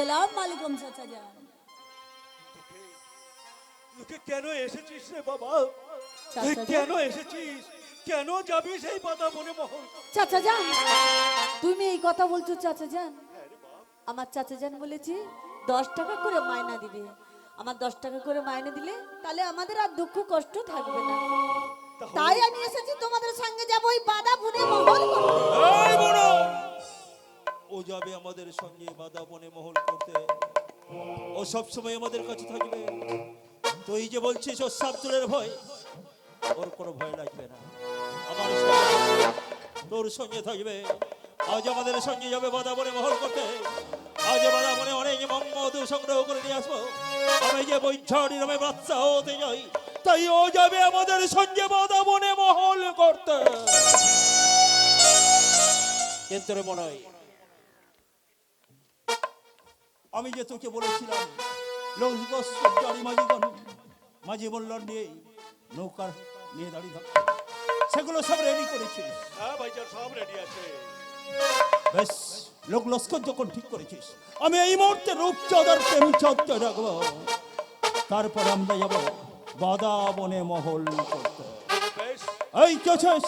আসসালাম আলাইকুম চাচা যান। তোকে কেন এসেছিস রে বাবা? তুই কেন এসেছিস? কেন যাবি সেই বাদা বনে মহল? চাচা যান। তুমি এই কথা বলছো চাচা যান। আমার চাচা যান বলেছি দশ টাকা করে মায়না দিবে। আমার দশ টাকা করে মায়না দিলে তাহলে আমাদের আর দুঃখ কষ্ট থাকবে না। তাই আমি এসেছি তোমাদের সঙ্গে যাব ওই বাদা বনে মহল করতে! ও যাবে আমাদের সঙ্গে বাদা বনে মহল করতে। ও সব সময় আমাদের কাছে থাকবে। তুই যে বলছিস ও সাবতুলের ভয়, ওর কোনো ভয় লাগবে না। আমার তোর সঙ্গে থাকবে। আজ আমাদের সঙ্গে যাবে বাদা বনে মহল করতে। আজ বাদা বনে অনেক মম্মদ সংগ্রহ করে নিয়ে আসব। আমি যে বৈঝাড়ি নামে বাচ্চা হতে যাই, তাই ও যাবে আমাদের সঙ্গে বাদা বনে মহল করতে। কিন্তু মনে হয় আমি যে তোকে বলেছিলাম মাঝি বললার নিয়ে নৌকার নিয়ে দাঁড়িয়ে থাকতে সেগুলো সব রেডি করেছিস। হ্যাঁ ভাইজান সব রেডি আছে। বেশ লোক লস্কর যখন ঠিক করেছিস আমি এই মুহূর্তে রূপচাঁদার প্রেম রাখব তারপর আমরা যাব বাদা বনে মহল করতে। এই কেছিস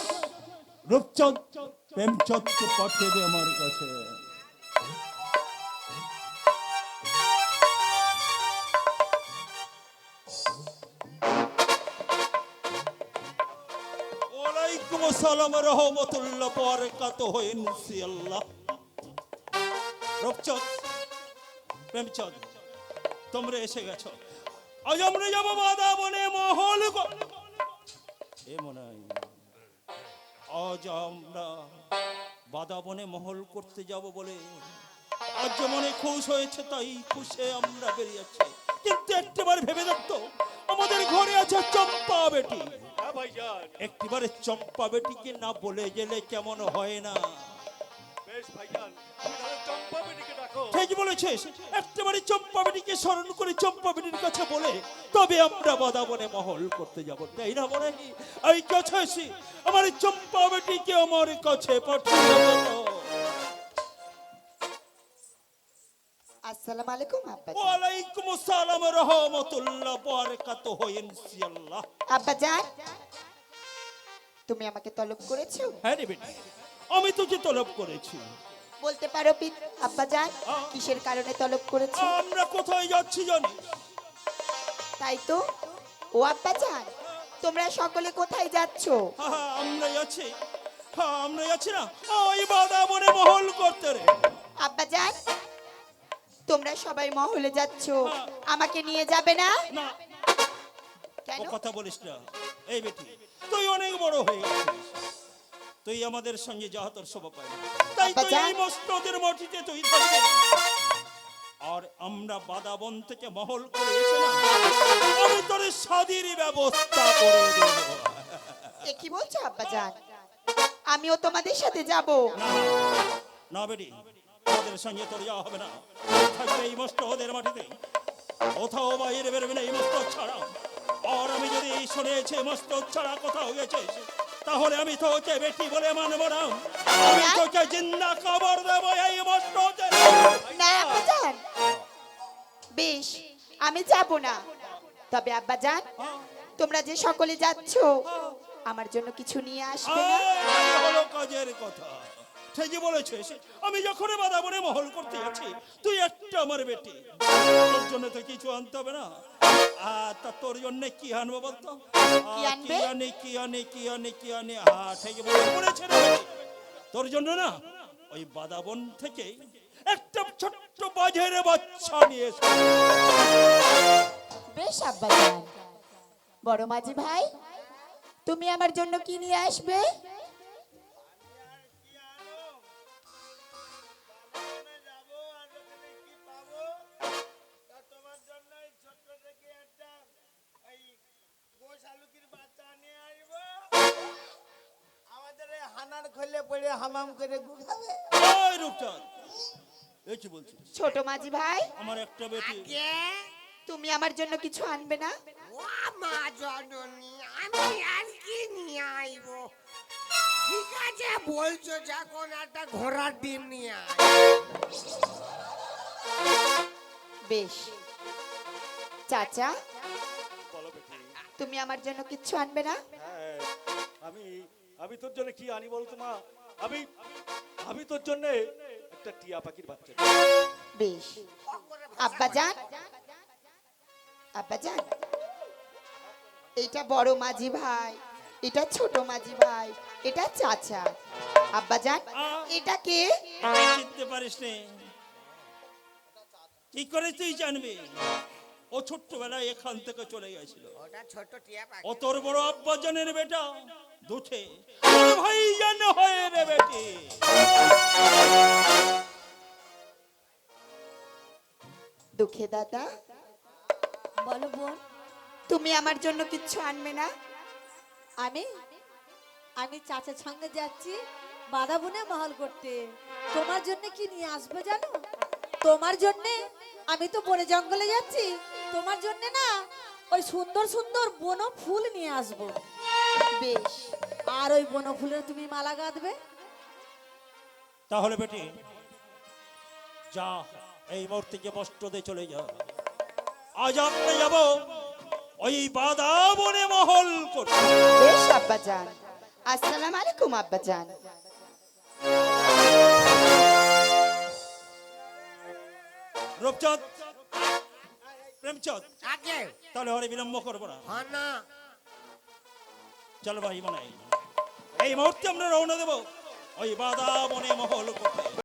পাঠিয়ে দে আমার কাছে। ওয়ালাইকুম আসসালাম রহমতুল্লাহ, বারাকাত হইন আল্লাহ। রূপচাঁদ, প্রেমচাঁদ, তোমরা এসে গেছো। আজ আমরা যাব বাদা বনে মহল কর- এ মনে আজ আমরা বাদাবনে মহল করতে যাব বলে। আজ মনে খুশ হয়েছে, তাই খুশে আমরা বেরিয়েছি কিন্তু একটিবার ভেবে দেখতো, আমাদের ঘরে আছে চম্পা বেটি। হ্যাঁ একটিবারে চম্পা বেটিকে না বলে গেলে কেমন হয় না? বেশ ভাইজান চম্পা বেটিকে ডাকো। ঠিক বলেছিস। একটিবারে চম্পা বেটিকে স্মরণ করে চম্পা বেটির কাছে বলে তবে আমরা বাদাবনে মহল করতে যাব। তাই না বলে এই কাছে আমার চম্পা বেটিকে আমার কাছে পাঠিয়ে আসসালামু আলাইকুম আব্বা ওয়ালাইকুম আসসালাম রহমতুল্লাহ বারাকাত হইন আল্লাহ আব্বা জান তুমি আমাকে তলব করেছ? হ্যাঁ রে বেটি আমি তোকে তলব করেছি। বলতে পারো পিত আব্বা জান কিসের কারণে তলব করেছ? আমরা কোথায় যাচ্ছি জানিস তাই তো? ও আব্বা জান তোমরা সকলে কোথায় যাচ্ছো? আমরা যাচ্ছি। হ্যাঁ আমরা যাচ্ছি না? ওই বাদা বনে মহল করতে রে। আব্বা জান তোমরা সবাই মহলে যাচ্ছো। আমাকে নিয়ে যাবে না? না। কেন? কথা বলিস না। এই বেটি তুই বড় হয়ে গেছিস তুই আমাদের সঙ্গে যাওয়া তোর শোভা না তাই আব্বা তুই এই মস্তদের মাটিতে তুই থাকবি। আর আমরা বাদাবন থেকে মহল করে এসে না আমি তোর স্বাধীর ব্যবস্থা করে দেব। এ কি বলছো আব্বা জান আমিও তোমাদের সাথে যাব। না বেটি আমাদের সঙ্গে তোর যাওয়া হবে না। থাকবে এই মস্ত ওদের মাটিতে। কোথাও বাইরে বেরোবে না এই মস্ত ছাড়া আর আমি যদি শুনেছি মস্ত ছাড়া কোথাও গেছিস তাহলে আমি তোকে বেটি বলে মানব না। আমি তোকে জিন্দা খবর দেবো এই মস্ত না আব্বা জান বেশ আমি যাব না। তবে আব্বা জান তোমরা যে সকলে যাচ্ছো আমার জন্য কিছু নিয়ে আসবে না? এই হলো কাজের কথা। ঠিকই বলেছিস আমি যখন বাদাবনে মহল করতে যাচ্ছি তুই একটা আমার বেটি। তোর জন্য তো কিছু আনতে হবে না। আর তা তোর জন্য কি আনব বলতো? কি? কি আনি কি আনি কি আনি কি আনি? হ্যাঁ ঠিকই বলে পড়েছে রে তোর জন্য না ওই বাদাবন থেকে একটা ছোট্ট বাজের বাচ্চা নিয়ে এসে। বেশ আব্বা বড় মাঝি ভাই তুমি আমার জন্য কি নিয়ে আসবে? এই খোলে পড়ে হামাম করে গুখাবে ওই রূপচাঁদ এ কি বলছিস? ছোট মাঝি ভাই। আমার একটা বেটি। তুমি আমার জন্য কিছু আনবে না? মা জননী আমি আর কি নিয়ে আইব? ঠিক আছে বলছো যখন একটা ঘোড়ার ডিম নিয়ে আয়। বেশ। চাচা তুমি আমার জন্য কিচ্ছু আনবে না? হ্যাঁ আমি আমি তোর জন্য কি আনি বলতো মা? আমি আমি তোর জন্য একটা টিয়া পাখির বাচ্চা বেশ আব্বা যান আব্বা যান এটা বড় মাঝি ভাই এটা ছোট মাঝি ভাই এটা চাচা। আব্বা যান এটা কে? চিনতে পারিস নে কি করে তুই জানবি? ও ছোট্টবেলায় এখান থেকে চলে গেছিল ওটা ছোট টিয়া পাখি। ও তোর বড় আব্বাজানের বেটা দুঠে। জান হয়ে রে বেটি। দুঃখে দাদা বলো বোন তুমি আমার জন্য কিচ্ছু আনবে না। আমি আমি চাচার সঙ্গে যাচ্ছি বাধা বনে মহল করতে। তোমার জন্য কি নিয়ে আসবে জানো? তোমার জন্য আমি তো বনে জঙ্গলে যাচ্ছি। তোমার জন্য না ওই সুন্দর সুন্দর বন ফুল নিয়ে আসব। বেশ আর ওই বন ফুলের তুমি মালা গাঁথবে তাহলে বেটি যা এই মুহূর্তে যে বস্ত্র দিয়ে চলে যা। আজ আমরা যাব ওই বাদা বনে মহল করতে বেশ আব্বা যান আসসালাম আলাইকুম আব্বা যান রূপচাঁদ প্রেমচাঁদ। আগে। তাহলে হরে বিলম্ব করব না। হ্যাঁ না। চলো ভাই মনে এই মুহূর্তে আমরা রওনা দেব। ওই বাদা মনে মহল করতে